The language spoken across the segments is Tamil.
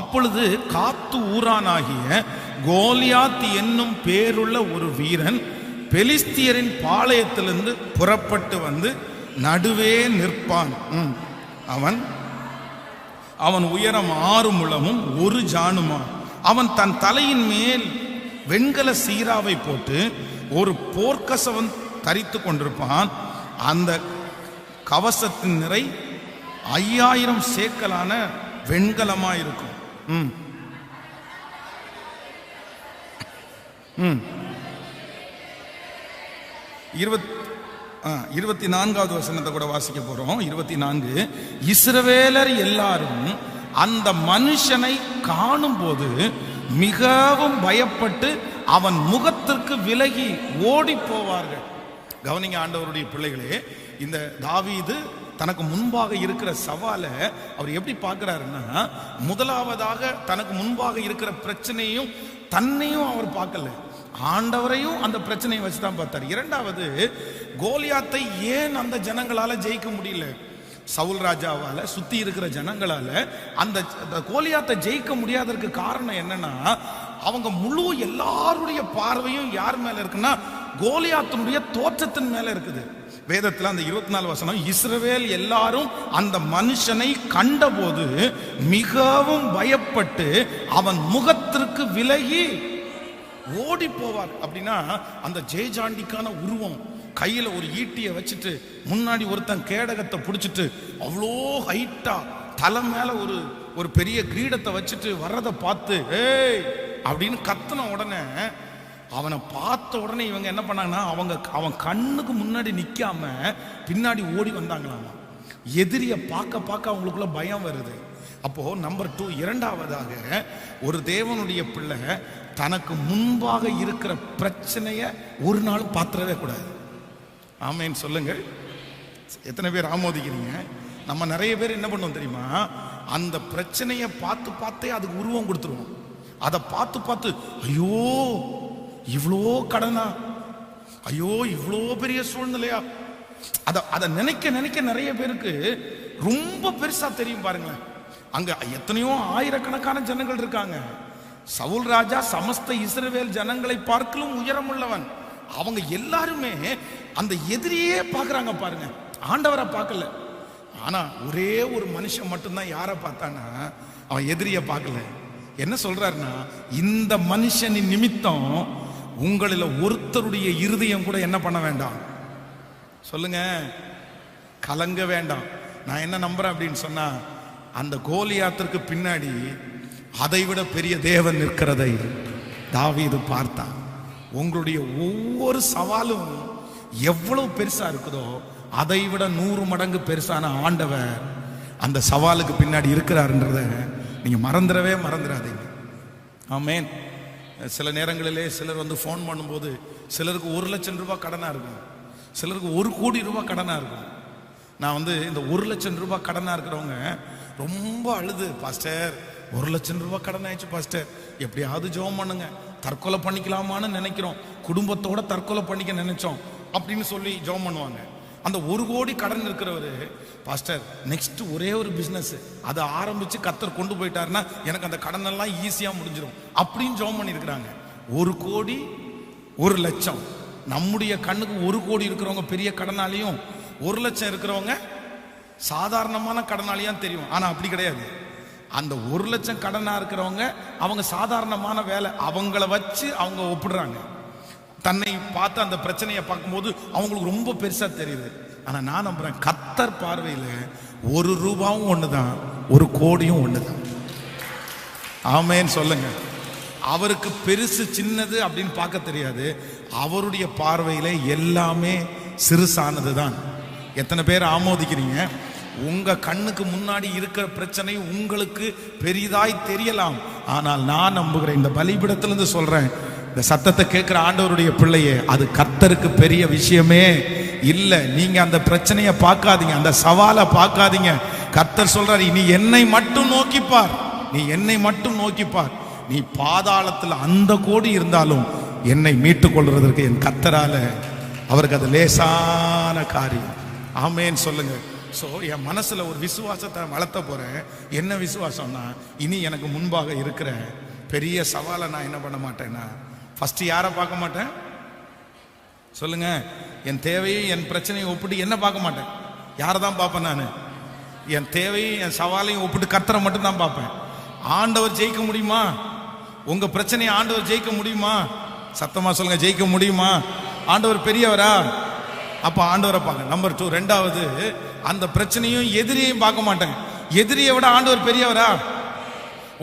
அப்பொழுது காத்து ஊரானாகிய கோலியாத் என்னும் பேருள்ள ஒரு வீரன் பெலிஸ்தியரின் பாளையத்திலிருந்து புறப்பட்டு வந்து நடுவே நிற்பான். அவன் அவன் உயரம் ஆறு முழமும் ஒரு ஜானுமா. அவன் தன் தலையின் மேல் வெண்கல சீராவை போட்டு ஒரு போர்க்கசவன் தரித்து கொண்டிருப்பான். அந்த கவசத்தின் நிறை ஐயாயிரம் சேக்கலான வெண்கலமாக இருக்கும் ம். ம். இருபத் ஆ, இருபத்தி நான்காவது வசனத்தை கூட வாசிக்க போறோம் இருபத்தி நான்கு இஸ்ரவேலர் எல்லாரும் அந்த மனுஷனை காணும் போது மிகவும் பயப்பட்டு அவன் முகத்திற்கு விலகி ஓடி போவார்கள் கவனிங்க ஆண்டவருடைய பிள்ளைகளே இந்த தாவீது தனக்கு முன்பாக இருக்கிற சவாலை அவர் எப்படி பார்க்கிறாருன்னா முதலாவதாக தனக்கு முன்பாக இருக்கிற பிரச்சனையும் தன்னையும் அவர் பார்க்கல. ஆண்டவரையும் அந்த பிரச்சனையை வச்சு தான் பார்த்தார். இரண்டாவது கோலியாத்தை ஏன் அந்த ஜனங்களால ஜெயிக்க முடியல? சவுல் ராஜாவால சுத்தி இருக்கிற ஜனங்களால அந்த அந்த கோலியாத்தை ஜெயிக்க முடியாததற்கு காரணம் என்னன்னா அவங்க முழு எல்லாருடைய பார்வையும் யார் மேல இருக்குன்னா கோலியாத்தினுடைய தோற்றத்தின் மேல இருக்குது. வேதத்துல அந்த இருபத்தி நாலு வசனம் இஸ்ரவேல் எல்லாரும் அந்த மனுஷனை கண்டபோது மிகவும் பயப்பட்டு அவன் முகத்திற்கு விலகி ஓடி போவார். அப்படின்னா அந்த ஜெயஜாண்டிக்கான உருவம் கையில ஒரு ஈட்டியை வச்சுட்டு முன்னாடி ஒருத்தன் கேடகத்தை பிடிச்சிட்டு அவ்வளோ ஹைட்டா தலை மேல ஒரு ஒரு பெரிய கிரீடத்தை வச்சுட்டு வர்றதை பார்த்து ஏய்! அப்படின்னு கத்துன உடனே அவனை பார்த்த உடனே இவங்க என்ன பண்ணாங்கன்னா அவங்க அவன் கண்ணுக்கு முன்னாடி நிற்காம பின்னாடி ஓடி வந்தாங்களாமா. எதிரியை பார்க்க பார்க்க அவங்களுக்குள்ள பயம் வருது. அப்போ நம்பர் டூ இரண்டாவதாக ஒரு தேவனுடைய பிள்ளை தனக்கு முன்பாக இருக்கிற பிரச்சனையை ஒரு நாளும் பார்த்துடவே கூடாது. ஆமேன்னு சொல்லுங்கள் எத்தனை பேர் ஆமோதிக்கிறீங்க? நம்ம நிறைய பேர் என்ன பண்ணுவோம் தெரியுமா? அந்த பிரச்சனையை பார்த்து பார்த்தே அதுக்கு உருவம் கொடுத்துருவோம். அதை பார்த்து பார்த்து ஐயோ இவ்வளோ கடனா? ஐயோ இவ்வளோ பெரிய சூழ்நிலையா? அதை அதை நினைக்க நினைக்க நிறைய பேருக்கு ரொம்ப பெருசா தெரியும் பாருங்களேன். அங்க எத்தனையோ ஆயிரக்கணக்கான ஜனங்கள் இருக்காங்க. சவுல் ராஜா சமஸ்த இஸ்ரவேல் ஜனங்களை பார்க்கலும் உயரமுள்ளவன். அவங்க எல்லாருமே அந்த எதிரியே பார்க்குறாங்க பாருங்க. ஆண்டவரை பார்க்கல. ஆனா ஒரே ஒரு மனுஷன் மட்டும்தான் யாரை பார்த்தானா அவன் எதிரிய பார்க்கல. என்ன சொல்றாருன்னா இந்த மனுஷனின் நிமித்தம் உங்களில் ஒருத்தருடைய இருதயம் கூட என்ன பண்ண வேண்டாம்? சொல்லுங்க. கலங்க வேண்டாம். நான் என்ன நம்புறேன் அப்படின்னு சொன்னா அந்த கோலியாத்திற்கு பின்னாடி அதைவிட பெரிய தேவன் நிற்கிறதை தாவீது பார்த்தான். உங்களுடைய ஒவ்வொரு சவாலும் எவ்வளவு பெருசா இருக்குதோ அதை விட நூறு மடங்கு பெருசான ஆண்டவர் அந்த சவாலுக்கு பின்னாடி இருக்கிறாருன்றத நீங்க மறந்துடவே மறந்துடாதீங்க. ஆமேன். சில நேரங்களிலே சிலர் வந்து ஃபோன் பண்ணும்போது சிலருக்கு ஒரு லட்சம் ரூபாய் கடனாக இருக்கும். சிலருக்கு ஒரு கோடி ரூபாய் கடனாக இருக்கும். நான் வந்து இந்த ஒரு லட்சம் ரூபாய் கடனாக இருக்கிறவங்க ரொம்ப அழுது. பாஸ்டர் ஒரு லட்சம் ரூபாய் கடன் ஆயிடுச்சு பாஸ்டர். எப்படியாவது ஜெபம் பண்ணுங்க. தற்கொலை பண்ணிக்கலாமான்னு நினைக்கிறோம். குடும்பத்தோட தற்கொலை பண்ணிக்க நினைச்சோம். அப்படின்னு சொல்லி ஜெபம் பண்ணுவாங்க. அந்த ஒரு கோடி கடன் இருக்கிறவர் பாஸ்டர் நெக்ஸ்ட் ஒரே ஒரு பிஸ்னஸ் அதை ஆரம்பிச்சு கத்தர் கொண்டு போயிட்டாருன்னா எனக்கு அந்த கடன் எல்லாம் ஈஸியாக முடிஞ்சிடும் அப்படின்னு ஜோம் பண்ணியிருக்கிறாங்க. ஒரு கோடி ஒரு லட்சம். நம்முடைய கண்ணுக்கு ஒரு கோடி இருக்கிறவங்க பெரிய கடனாலையும் ஒரு லட்சம் இருக்கிறவங்க சாதாரணமான கடனாளியா தெரியும். ஆனால் அப்படி கிடையாது. அந்த ஒரு லட்சம் கடனாக இருக்கிறவங்க அவங்க சாதாரணமான வேலை அவங்கள வச்சு அவங்க ஒப்பிடுறாங்க. தன்னை பார்த்து அந்த பிரச்சனையை பார்க்கும்போது அவங்களுக்கு ரொம்ப பெருசா தெரியுது. ஆனா நான் நம்புறேன் கத்தர் பார்வையில ஒரு ரூபாவும் ஒண்ணுதான் ஒரு கோடியும் ஒண்ணுதான். ஆமேன்னு சொல்லுங்க. அவருக்கு பெருசு சின்னது அப்படின்னு பார்க்க தெரியாது. அவருடைய பார்வையில எல்லாமே சிறுசானது தான் எத்தனை பேர் ஆமோதிக்கிறீங்க? உங்க கண்ணுக்கு முன்னாடி இருக்கிற பிரச்சனை உங்களுக்கு பெரிதாய் தெரியலாம். ஆனால் நான் நம்புகிறேன் இந்த பலிபிடத்திலிருந்து சொல்றேன் இந்த சத்தத்தை கேட்குற ஆண்டவருடைய பிள்ளையே அது கத்தருக்கு பெரிய விஷயமே இல்லை. நீங்க அந்த பிரச்சனையை பார்க்காதீங்க அந்த சவாலை பார்க்காதீங்க. கத்தர் சொல்றாரு நீ என்னை மட்டும் நோக்கிப்பார். நீ என்னை மட்டும் நோக்கிப்பார். நீ பாதாளத்தில் அந்த கோடி இருந்தாலும் என்னை மீட்டுக் கொள்றதற்கு என் கத்தரால அவருக்கு அது லேசான காரியம். ஆமேன்னு சொல்லுங்க. ஸோ என் மனசுல ஒரு விசுவாசத்தை வளர்த்த போறேன். என்ன விசுவாசம்னா இனி எனக்கு முன்பாக இருக்கிற பெரிய சவாலை நான் என்ன பண்ண மாட்டேன்னா ஃபஸ்ட்டு யாரை பார்க்க மாட்டேன்? சொல்லுங்க. என் தேவையை என் பிரச்சனையை ஒப்பிட்டு என்ன பார்க்க மாட்டேன். யாரை தான் பார்ப்பேன் நான்? என் தேவையும் என் சவாலையும் ஒப்பிட்டு கத்தரை மட்டும் தான் பார்ப்பேன். ஆண்டவர் ஜெயிக்க முடியுமா? உங்க பிரச்சனையை ஆண்டவர் ஜெயிக்க முடியுமா? சத்தமா சொல்லுங்க ஜெயிக்க முடியுமா? ஆண்டவர் பெரியவரா? அப்ப ஆண்டவரை பார்க்க நம்பர் டூ ரெண்டாவது அந்த பிரச்சனையும் எதிரியையும் பார்க்க மாட்டேன். எதிரியை விட ஆண்டவர் பெரியவரா?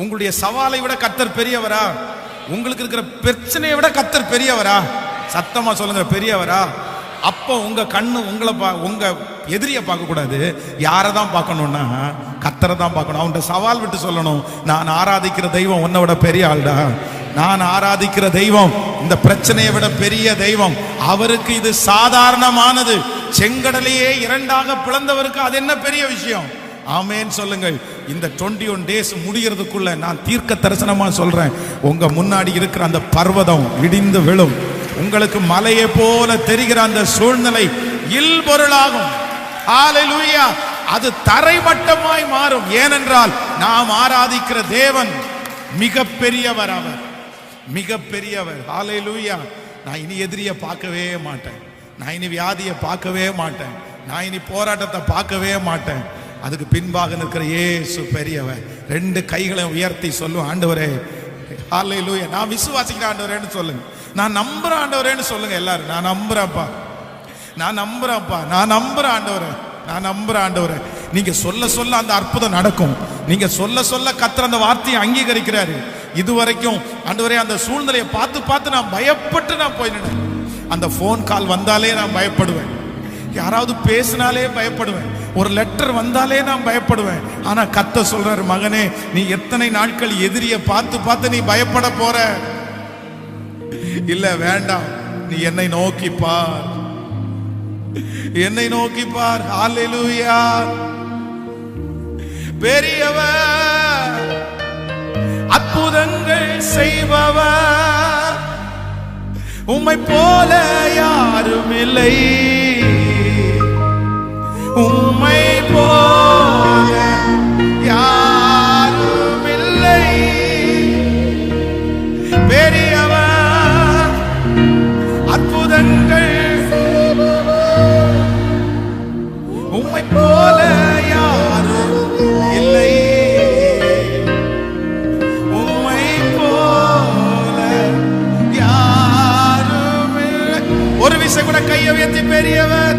உங்களுடைய சவாலை விட கத்தர் பெரியவரா? உங்களுக்கு இருக்கிற பிரச்சனையை விட கத்தர் பெரியவரா? சத்தமா சொல்லுங்க பெரியவரா? அப்போ உங்க கண்ணு உங்களை பா உங்க எதிரியை பார்க்க கூடாது யாரை தான் பார்க்கணும்னா கத்தரை தான் பார்க்கணும். அவன்கிட்ட சவால் விட்டு சொல்லணும். நான் ஆராதிக்கிற தெய்வம் உன்னை விட பெரிய ஆள்டா. நான் ஆராதிக்கிற தெய்வம் இந்த பிரச்சனையை விட பெரிய தெய்வம். அவருக்கு இது சாதாரணமானது. செங்கடலையே இரண்டாக பிளந்தவருக்கு அது என்ன பெரிய விஷயம்? ஆமேன்னு சொல்லுங்கள். இந்த 21 ஒன் டேஸ் முடிகிறதுக்குள்ள நான் தீர்க்க தரிசனமாக சொல்கிறேன் உங்கள் முன்னாடி இருக்கிற அந்த பர்வதம் இடிந்து விழும். உங்களுக்கு மலையை போல தெரிகிற அந்த சூழ்நிலை இல்பொருளாகும். ஹalleluya அது தரைமட்டமாய் மாறும். ஏனென்றால் நாம் ஆராதிக்கிற தேவன் மிக பெரியவர் அவர். மிக பெரியவர் ஹalleluya நான் இனி எதிரியை பார்க்கவே மாட்டேன். நான் இனி வியாதியை பார்க்கவே மாட்டேன். நான் இனி போராட்டத்தை பார்க்கவே மாட்டேன். அதுக்கு பின்பாக நிற்கிற ஏசு பெரியவன் ரெண்டு கைகளை உயர்த்தி சொல்லும் ஆண்டவரே ஹalleluya. நான் விசுவாசிக்கிறேன் ஆண்டவரேன்னு சொல்லுங்க. நான் நம்புற ஆண்டவரேன்னு சொல்லுங்க எல்லாரும். நான் நம்புறேன்ப்பா நான் நம்புறேன்ப்பா நான் நம்புற ஆண்டவரே. நான் நம்புற ஆண்டவரே. நீங்க சொல்ல சொல்ல அந்த அற்புதம் நடக்கும். நீங்க சொல்ல சொல்ல கத்துற அந்த வார்த்தையை அங்கீகரிக்கிறாரு. இதுவரைக்கும் ஆண்டவரே அந்த சூழ்நிலையை பார்த்து பார்த்து நான் பயப்பட்டு நான் போய் அந்த ஃபோன் கால் வந்தாலே நான் பயப்படுவேன். யாராவது பேசினாலே பயப்படுவேன். ஒரு லெட்டர் வந்தாலே நான் பயப்படுவேன். ஆனா கத்த சொல்றாரு மகனே நீ எத்தனை நாட்கள் எதிரிய பார்த்து பார்த்து நீ பயப்பட போற? இல்ல வேண்டாம். நீ என்னை நோக்கி பார். என்னை நோக்கி பார். ஹalleluya. பெரியவர் அற்புதங்கள் செய்பவர். உம்மை போல யாரும் இல்லை உம்மை போல யாரும் இல்லை பெரியவர் அற்புதங்கள். உம்மை போல யாரும் இல்லை உம்மை போல யாரும் ஒரு விசை கூட கையை உயர்த்தி பெரியவர்.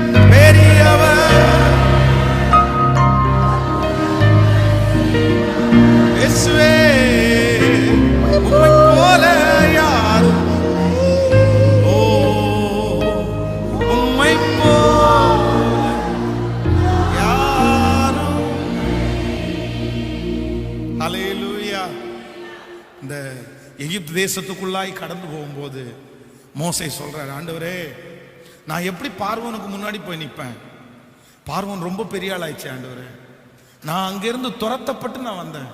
எகிப்து தேசத்துக்குள்ளாய் கடந்து போகும்போது மோசை சொல்றார் ஆண்டவரே நான் எப்படி பார்வனுக்கு முன்னாடி போய் நிற்பேன்? பார்வன் ரொம்ப பெரிய ஆளாயிடுச்சு ஆண்டவரே. நான் அங்கிருந்து துரத்தப்பட்டு நான் வந்தேன்.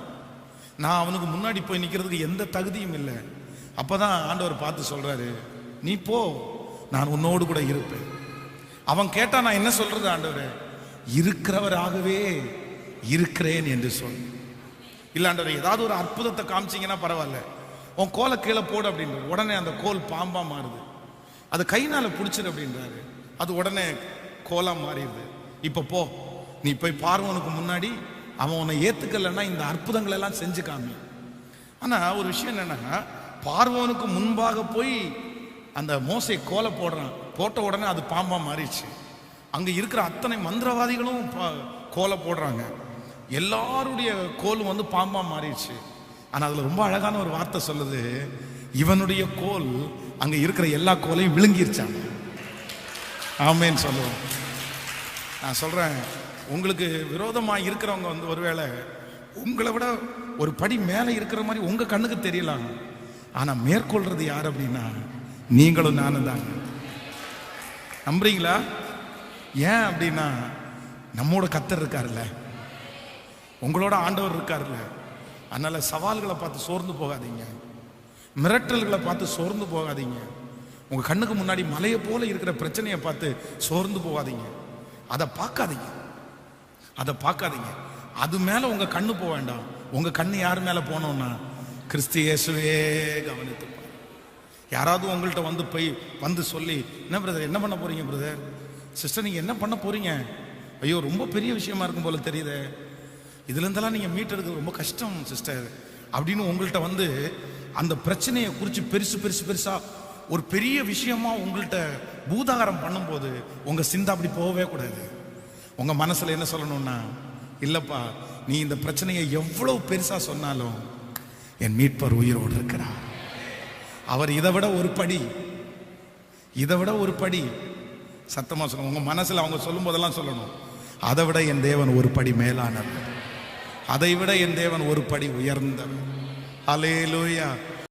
நான் அவனுக்கு முன்னாடி போய் நிற்கிறதுக்கு எந்த தகுதியும் இல்லை. அப்பதான் ஆண்டவர் பார்த்து சொல்றாரு நீ போ நான் உன்னோடு கூட இருப்பேன். அவன் கேட்டா நான் என்ன சொல்றது ஆண்டவரே? இருக்கிறவராகவே இருக்கிறேன் என்று சொல். இல்லாண்டவர் ஏதாவது ஒரு அற்புதத்தை காமிச்சிங்கன்னா பரவாயில்ல. உன் கோலை கீழே போடு அப்படின்னு உடனே அந்த கோல் பாம்பா மாறுது. அது கைனால பிடிச்சிரு அப்படின்றாரு. அது உடனே கோலா மாறிடுது. இப்ப போ. நீ போய் பார்வனுக்கு முன்னாடி. அவன் உன்னை ஏத்துக்கலைன்னா இந்த அற்புதங்கள் எல்லாம் செஞ்சு காமி. ஆனா ஒரு விஷயம் என்னன்னா பார்வனுக்கு முன்பாக போய் அந்த மோசை கோலை போடுறான். போட்ட உடனே அது பாம்பா மாறிடுச்சு. அங்க இருக்கிற அத்தனை மந்திரவாதிகளும் பா- கோலை போடுறாங்க. எல்லாருடைய கோலும் வந்து பாம்பா மாறிடுச்சு. ஆனால் அதில் ரொம்ப அழகான ஒரு வார்த்தை சொல்லுது இவனுடைய கோல் அங்கே இருக்கிற எல்லா கோலையும் விழுங்கிருச்சான் ஆமேன்னு சொல்லுவோம். நான் சொல்கிறேன் உங்களுக்கு விரோதமாக இருக்கிறவங்க வந்து ஒருவேளை உங்களை விட ஒரு படி மேலே இருக்கிற மாதிரி உங்கள் கண்ணுக்கு தெரியலாம். ஆனால் மேற்கொள்றது யார் அப்படின்னா நீங்களும் நானும் தாங்க நம்புறீங்களா? ஏன் அப்படின்னா நம்மோட கத்தர் இருக்காருல்ல. உங்களோட ஆண்டவர் இருக்காருல்ல. அதனால சவால்களை பார்த்து சோர்ந்து போகாதீங்க. மிரட்டல்களை பார்த்து சோர்ந்து போகாதீங்க. உங்க கண்ணுக்கு முன்னாடி மலையை போல இருக்கிற பிரச்சனையை பார்த்து சோர்ந்து போகாதீங்க. அதை பார்க்காதீங்க. அதை பார்க்காதீங்க. அது மேல உங்க கண்ணு போக வேண்டாம். உங்க கண்ணு யார் மேல போனோம்னா கிறிஸ்து இயேசுவே கவனித்து யாராவது உங்கள்கிட்ட வந்து போய் வந்து சொல்லி என்ன பிரதர் என்ன பண்ண போறீங்க பிரதர் சிஸ்டர் நீங்க என்ன பண்ண போறீங்க? ஐயோ ரொம்ப பெரிய விஷயமா இருக்கும் போல தெரியுதே. இதுல இருந்தெல்லாம் நீங்க மீட்டெடுக்கிறது ரொம்ப கஷ்டம் சிஸ்டர் அப்படின்னு உங்கள்கிட்ட வந்து அந்த பிரச்சனையை குறித்து பெருசு பெருசு பெருசா ஒரு பெரிய விஷயமா உங்கள்கிட்ட பூதாகரம் பண்ணும்போது உங்க சிந்தை அப்படி போகவே கூடாது. உங்க மனசுல என்ன சொல்லணும்னா இல்லப்பா நீ இந்த பிரச்சனையை எவ்வளவு பெருசா சொன்னாலும் என் மீட்பர் உயிரோடு இருக்கிறார். அவர் இதை விட ஒரு படி இதை விட ஒரு படி. சத்தமா சொல்லணும் உங்க மனசுல அவங்க சொல்லும் போதெல்லாம் சொல்லணும். அதை விட என் தேவன் ஒரு படி மேலானவர். அதைவிட என் தேவன் ஒரு படி உயர்ந்தவர். அலேலூயா